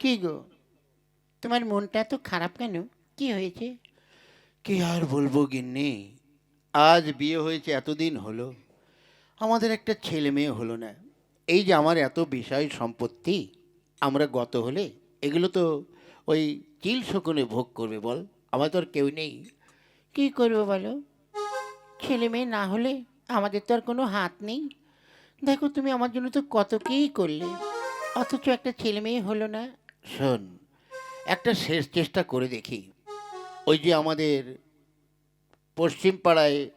কি গো? তোমার মনটা এত খারাপ কেন? কি হয়েছে? কি আর বলব গিন্নি? আজ বিয়ে হয়েছে এতদিন হলো। আমাদের একটা ছেলে মেয়ে হলো না। এই যে আমার এত বিষয় সম্পত্তি আমরা গত হলে এগুলো তো ওই চিল শকুনে ভোগ করবে বল আমার তো আর কেউ নেই। কি করব বলো? ছেলে মেয়ে না হলে আমাদের তো আর কোনো হাত নেই। দেখো তুমি আমার জন্য তো কত কী করলে। অথচ একটা ছেলে মেয়ে হলো না শোন একটা শেষ চেষ্টা করে দেখি। ওই যে আমাদের পশ্চিম পাড়ায়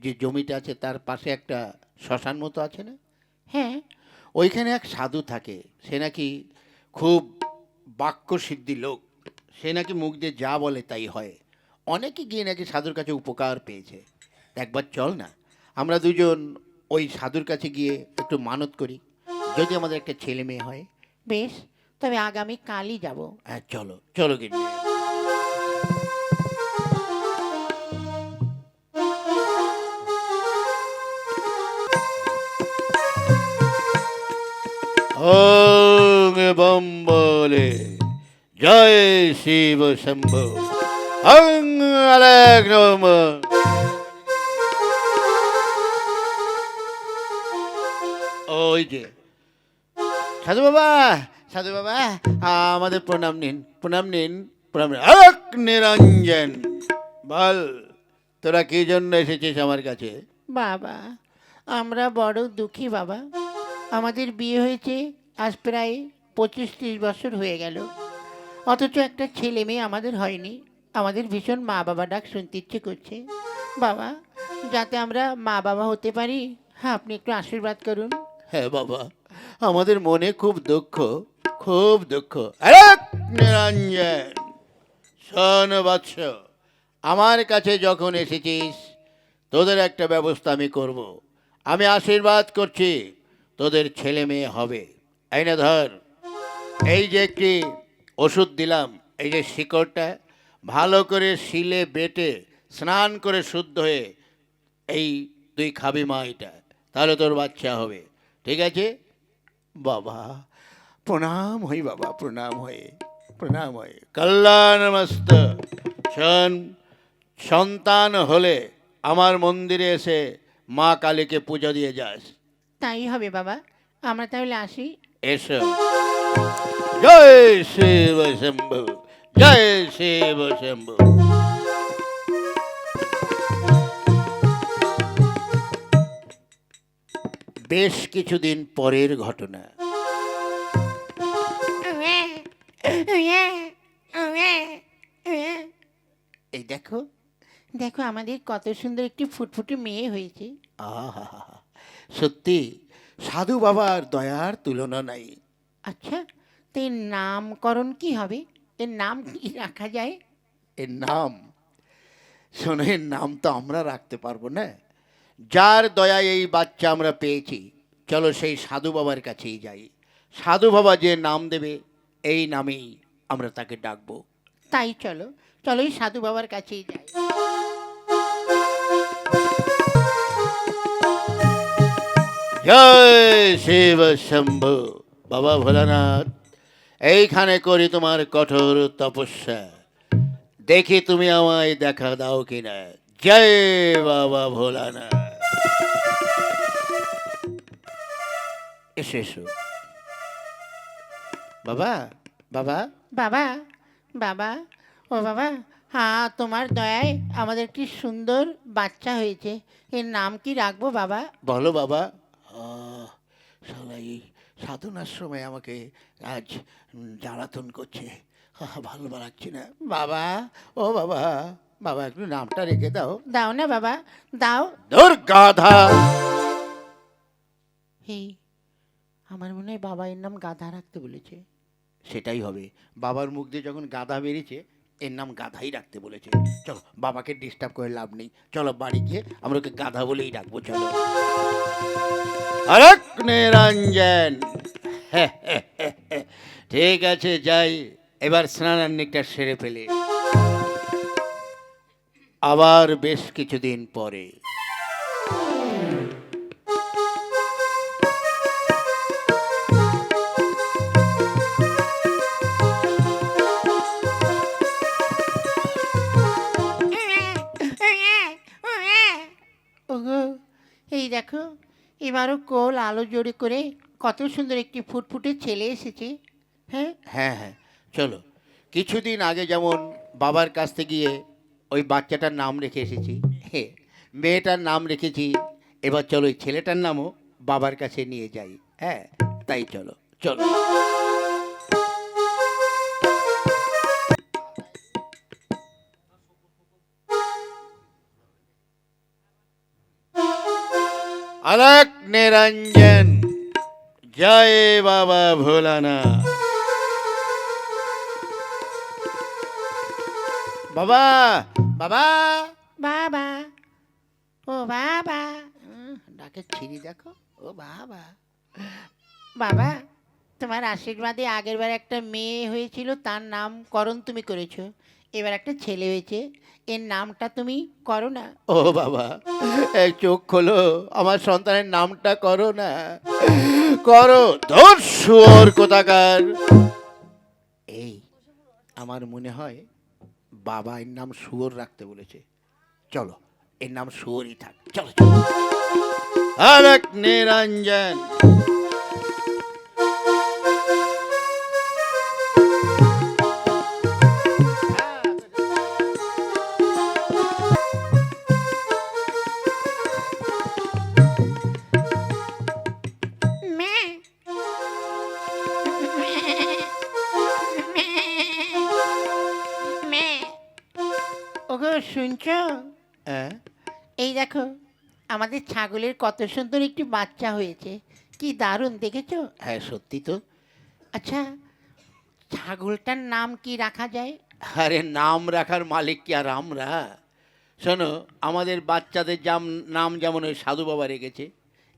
যে জমিটা আছে তার পাশে একটা শ্মশান মতো আছে না? হ্যাঁ। ওইখানে এক সাধু থাকে সে নাকি খুব বাক্য সিদ্ধি লোক। সে নাকি মুখ দিয়ে যা বলে তাই হয়। অনেকে গিয়ে নাকি সাধুর কাছে উপকার পেয়েছে। একবার চল না আমরা দুজন ওই সাধুর কাছে গিয়ে একটু মানত করি। যদি আমাদের একটা ছেলে মেয়ে হয়। বেশ। তবে আগামী কালই যাব। হ্যাঁ চলো চলো গিয়ে ওং বম বলে জয় শিব শম্ভু। ওং আলেক নম ওই যে। সাধু বাবা সাধু বাবা আমাদের প্রণাম নিন প্রণাম নিন প্রণাম নিন। আক নিরঞ্জন বল তোরা কি জন্য এসেছিস আমার কাছে? বাবা আমরা বড় দুঃখী বাবা। আমাদের বিয়ে হয়েছে আজ প্রায় পঁচিশ ত্রিশ বছর হয়ে গেল। অথচ একটা ছেলে মেয়ে আমাদের হয়নি। আমাদের ভীষণ মা বাবা ডাক শুনতে ইচ্ছে করছে। বাবা যাতে আমরা মা বাবা হতে পারি হ্যাঁ আপনি একটু আশীর্বাদ করুন। হ্যাঁ বাবা আমাদের মনে খুব দুঃখ। খুব দুঃখ। আরেক নিরঞ্জন, শোন বৎস, আমার কাছে যখন এসেছিস, তোদের একটা ব্যবস্থা আমি করব। আমি আশীর্বাদ করছি, তোদের ছেলে মেয়ে হবে। এই না ধর, এই যে একটি ওষুধ দিলাম, এই যে শিকড়টা, ভালো করে শিলে বেটে, স্নান করে শুদ্ধ হয়ে, এই তুই খাবি মা এটা, তাহলে তোর বাচ্চা হবে। ঠিক আছে? বাবা। প্রণাম হই বাবা প্রণাম হয়ে প্রণাম হয়ে কল্যাণমস্ত সন্তান হলে আমার মন্দিরে এসে মা কালীকে পূজা দিয়ে যাস। তাই হবে বাবা। আমরা তাহলে আসি। এসো। জয় শিব শম্ভু জয় শিব শম্ভু। বেশ কিছুদিন পরের ঘটনা। এই দেখো। দেখো আমাদের কত সুন্দর একটি ফুটফুটে মেয়ে হয়েছে। আহা সত্যি সাধু বাবার দয়ার তুলনা নাই। আচ্ছা তো এর নামকরণ কি হবে? এর নাম কি রাখা যায়? এর নাম? শোনো এর নাম তো আমরা রাখতে পারব না। যার দয়ায় এই বাচ্চা আমরা পেয়েছি চলো সেই সাধু বাবার কাছেই যাই। সাধু বাবা যে নাম দেবে এই নামেই আমরা তাকে ডাকবো। তাই চলো চলো এই সাধু বাবার কাছেই যাই। জয় শিব শম্ভু বাবা ভোলানাথ। এইখানে করি তোমার কঠোর তপস্যা। দেখি তুমি আমায় দেখা দাও কিনা। জয় বাবা ভোলানাথ। এসো এসো। বাবা বাবা। বাবা বাবা ও বাবা হ্যাঁ তোমার দয়ায় আমাদের একটি সুন্দর বাচ্চা হয়েছে। এর নাম কি রাখব বাবা? বলো বাবা। শালা সাধনার সময় আমাকে আজ জ্বালাতন করছে। ভালো লাগছে না। বাবা ও বাবা বাবা একটু নামটা রেখে দাও। দাও না বাবা দাও। গাধা হে আমার মনে হয় বাবা এর নাম গাধা রাখতে বলেছে। সেটাই হবে। বাবার মুখ দিয়ে যখন গাধা বেরিয়েছে, এর নাম গাধাই রাখতে বলেছে। চলো, বাবাকে ডিস্টার্ব করে লাভ নেই। চলো, বাড়ি গিয়ে আমরা ওকে গাধা বলেই ডাকবো, চলো। হরক নিরঞ্জন ঠিক আছে, যাই। এবার স্নানান্নিকটা সেরে ফেলে। আবার বেশ কিছুদিন পরে। দেখো, এবারও কোল আলো জোরে করে কত সুন্দর একটি ফুটফুটে ছেলে এসেছে হ্যাঁ? হ্যাঁ হ্যাঁ চলো। কিছুদিন আগে যেমন বাবার কাছ থেকে গিয়ে ওই বাচ্চাটার নাম রেখে এসেছি, হে, মেয়েটার নাম রেখেছি, এবার চলো ওই ছেলেটার নামও বাবার কাছে নিয়ে যাই হ্যাঁ? তাই চলো চলো। अलक निरंजन जय बाबा भोलानाथ বাবা বাবা বাবা ও বাবা উম, ডাকে ছিড়ি দেখো ও বাবা বাবা তোমার আশীর্বাদে আগেরবার একটা মেয়ে হয়েছিল তার নাম করণ তুমি করেছো এবার একটা ছেলে হয়েছে। এর নামটা তুমি করো না। ও বাবা এক চোখ খোলো, আমার সন্তানের নামটা করো না। করো তোর শুয়োর কোথাকার। এই, আমার মনে হয় বাবা এর নাম শুয়োর রাখতে বলেছে। চলো, এর নাম শুয়োরই থাক। চলো চলো। আরেক নিরঞ্জন। শুনছো? হ্যাঁ এই দেখো আমাদের ছাগলের কত সুন্দর একটি বাচ্চা হয়েছে। কি দারুণ দেখেছ? হ্যাঁ সত্যি তো। আচ্ছা ছাগলটার নাম কি রাখা যায়? আরে নাম রাখার মালিক কি আর আমরা? শোনো আমাদের বাচ্চাদের জাম নাম যেমন ওই সাধু বাবা রেখেছে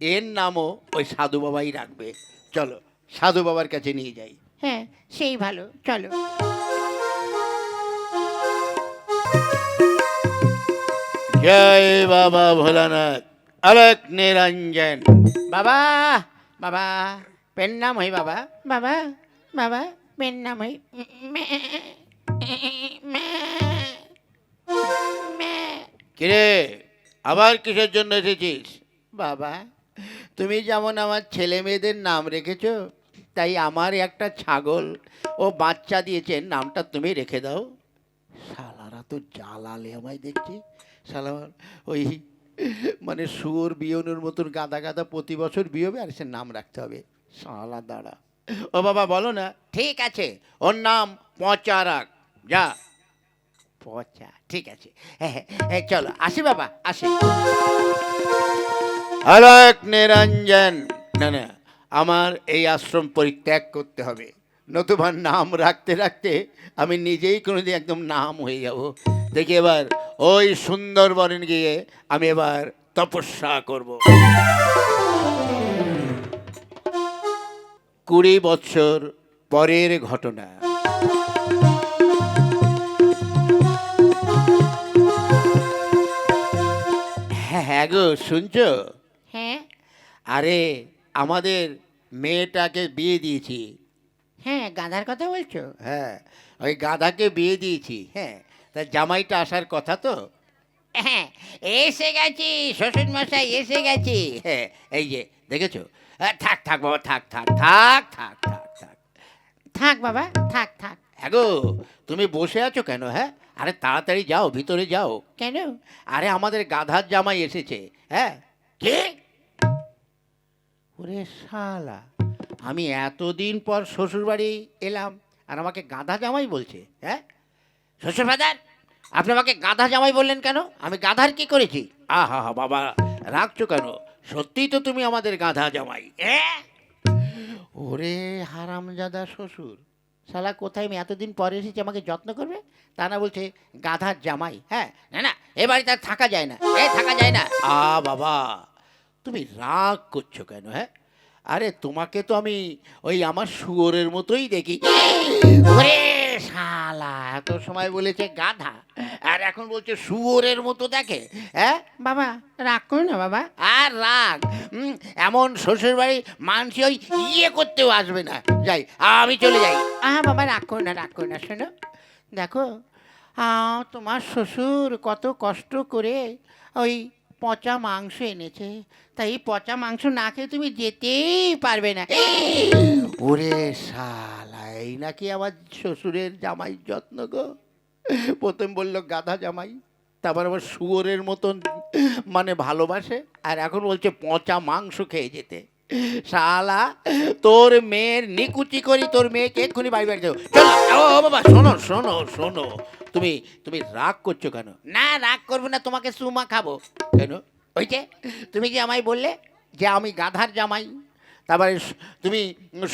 এর নামও ওই সাধু বাবাই রাখবে। চলো সাধু বাবার কাছে নিয়ে যাই। হ্যাঁ সেই ভালো চলো। জয় বাবা ভোলানাথ। আলেক নিরঞ্জন। বাবা বাবা পেন নাম হই বাবা। বাবা বাবা পেন নাম হই। কিরে আবার কিসের জন্য এসেছিস? বাবা তুমি যেমন আমার ছেলে মেয়েদের নাম রেখেছো তাই আমার একটা ছাগল ও বাচ্চা দিয়েছে নামটা তুমি রেখে দাও। শালারা তো জ্বালালে আমায় দেখছি শালা, ওই মানে শুয়োর বিয়নের মতন গাদা গাদা প্রতি বছর বিয়বে আর সে নাম রাখতে হবে। শালা দাঁড়া। ও বাবা, বলো না। ঠিক আছে, ওর নাম পচা রাখ যা। পচা, ঠিক আছে। হ্যাঁ হ্যাঁ চলো, আসি বাবা, আসি। আলোক নিরঞ্জন। না না, আমার এই আশ্রম পরিত্যাগ করতে হবে। নতুবা নাম রাখতে রাখতে আমি নিজেই কোনোদিন একদম নাম হয়ে যাব। দেখি এবার ওই সুন্দরবনে গিয়ে আমি এবার তপস্যা করব। কুড়ি বছর পরের ঘটনা। হ্যাঁ হ্যাঁ গো শুনছো? হ্যাঁ। আরে আমাদের মেয়েটাকে বিয়ে দিয়েছি। হ্যাঁ গাধার কথা বলছো? হ্যাঁ ওই গাধাকে বিয়ে দিয়েছি হ্যাঁ। তা জামাইটা আসার কথা তো? হ্যাঁ এসে গেছি শ্বশুর মশাই এসে গেছি। হ্যাঁ এই যে দেখেছ? থাক থাক বাবা থাক থাক থাক থাক থাক থাক। থাক বাবা থাক থাক। হ্যাঁ গো তুমি বসে আছো কেন হ্যাঁ? আরে তাড়াতাড়ি যাও ভিতরে যাও। কেন? আরে আমাদের গাধার জামাই এসেছে হ্যাঁ? কে? ওরে শালা আমি এতদিন পর শ্বশুর বাড়ি এলাম আর আমাকে গাধা জামাই বলছে হ্যাঁ? শ্বশুর ফাদার আপনি আমাকে গাধা জামাই বললেন কেন? আমি গাধার কি করেছি? আহা, হা, বাবা রাখছো কেন? সত্যিই তো তুমি আমাদের গাধা জামাই হ্যাঁ ওরে হারামজাদা শ্বশুর, শালা কোথায় আমি এতদিন পরে এসেছি আমাকে যত্ন করবে? তা না বলছে গাধার জামাই হ্যাঁ? না না এ বাড়িতে আর থাকা যায় না, এ, থাকা যায় না। আ, বাবা, তুমি রাগ করছ কেন হ্যাঁ? আরে তোমাকে তো আমি ওই আমার শুয়োরের মতোই দেখি। ওরে শালা এত সময় বলেছে গাধা। আর এখন বলছে শুয়োরের মতো দেখে হ্যাঁ? বাবা রাগ করো না বাবা। আর রাগ এমন শ্বশুর বাড়ি মানুষ ওই ইয়ে করতেও আসবে না। যাই আমি চলে যাই। আহা বাবা রাগ করো না রাগ করো না শোনো। দেখো তোমার শ্বশুর কত কষ্ট করে ওই পচা মাংস এনেছে। তাই এই পচা মাংস না খেয়ে তুমি যেতেই পারবে না। ওরে শালা, এই নাকি আমার শ্বশুরের জামাই যত্ন গো? প্রথম বলল গাধা জামাই, তারপর আবার শুয়োরের মতন মানে ভালোবাসে, আর এখন বলছে পচা মাংস খেয়ে যেতে। শালা, তোর মেয়ের নিকুচি করি, তোর মেয়েকে এক্ষুনি বাড়ি বাড়ি চলো, ও বাবা, শোনো শোনো শোনো। তুমি তুমি রাগ করছ কেন? না রাগ করব না তোমাকে সুমা খাব। কেন? ওই যে তুমি যে আমায় বললে যে আমি গাধার জামাই তারপরে তুমি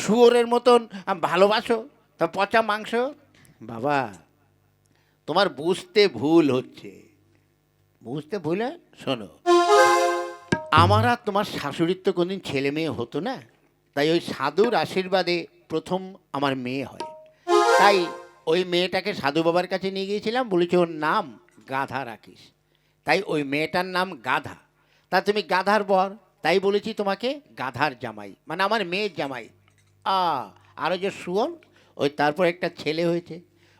শুয়োরের মতন ভালোবাসো তা পচা মাংস? বাবা তোমার বুঝতে ভুল হচ্ছে। বুঝতে ভুলে? শোনো আমার আর তোমার শাশুড়ির তো কোনদিন ছেলে মেয়ে হতো না। তাই ওই সাধুর আশীর্বাদে প্রথম আমার মেয়ে হয়। তাই ওই মেয়েটাকে সাধু বাবার কাছে নিয়ে গিয়েছিলাম, বলেছি ওর নাম গাধা রাখিস। তাই ওই মেয়েটার নাম গাধা। তা তুমি গাধার বর, তাই বলেছি তোমাকে গাধার জামাই মানে আমার মেয়ের জামাই। আ আরও যে শুয়োর ওই তারপর একটা ছেলে হয়েছে।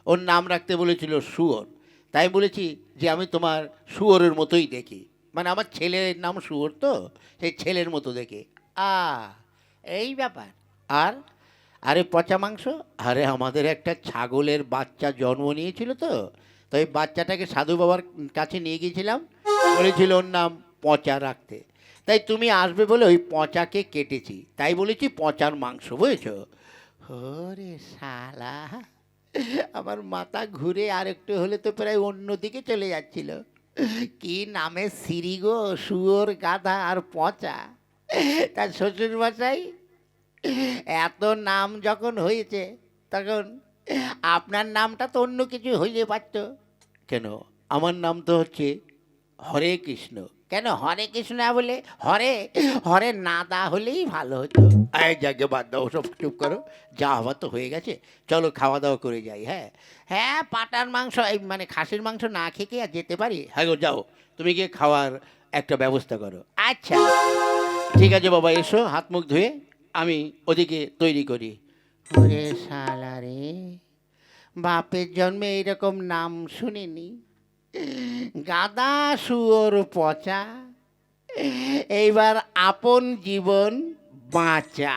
ওর নাম রাখতে বলেছিল শুয়োর তাই বলেছি যে আমি তোমার শুয়োরের মতোই দেখি। মানে আমার ছেলের নাম শুয়োর তো, সেই ছেলের মতো দেখে। আ, এই ব্যাপার। আর আরে পচা মাংস? আরে আমাদের একটা ছাগলের বাচ্চা জন্ম নিয়েছিল তো তো এই বাচ্চাটাকে সাধু বাবার কাছে নিয়ে গিয়েছিলাম। বলেছিল ওর নাম পচা রাখতে। তাই তুমি আসবে বলে ওই পচাকে কেটেছি। তাই বলেছি পচার মাংস, বুঝেছ? ওরে শালা, আমার মাথা ঘুরে আর একটু হলে তো প্রায় অন্যদিকে চলে যাচ্ছিল। কি নামে সিঁড়ি গো, শুয়োর, গাধা আর পচা? তার শ্বশুর মশাই এত নাম যখন হয়েছে তখন আপনার নামটা তো অন্য কিছু হইতে পারত। কেন? আমার নাম তো হচ্ছে হরে কৃষ্ণ। কেন হরে কৃষ্ণ না বলে? হরে হরে নাদা হলেই ভালো হতো। এই জায়গা বাদ দাও সব চুপ করো। যা হওয়া তো হয়ে গেছে। চলো খাওয়া দাওয়া করে যাই হ্যাঁ? হ্যাঁ পাটার মাংস এই মানে খাসির মাংস না খেয়ে কি আর যেতে পারি? হ্যাঁ গো যাও। তুমি গিয়ে খাওয়ার একটা ব্যবস্থা করো। আচ্ছা। ঠিক আছে বাবা এসো হাত মুখ ধুয়ে। আমি ওদিকে তৈরি করি। ওরে বাপের জন্মে এইরকম নাম শুনিনি। গাদা শুয়োর পচা, এইবার আপন জীবন বাঁচা।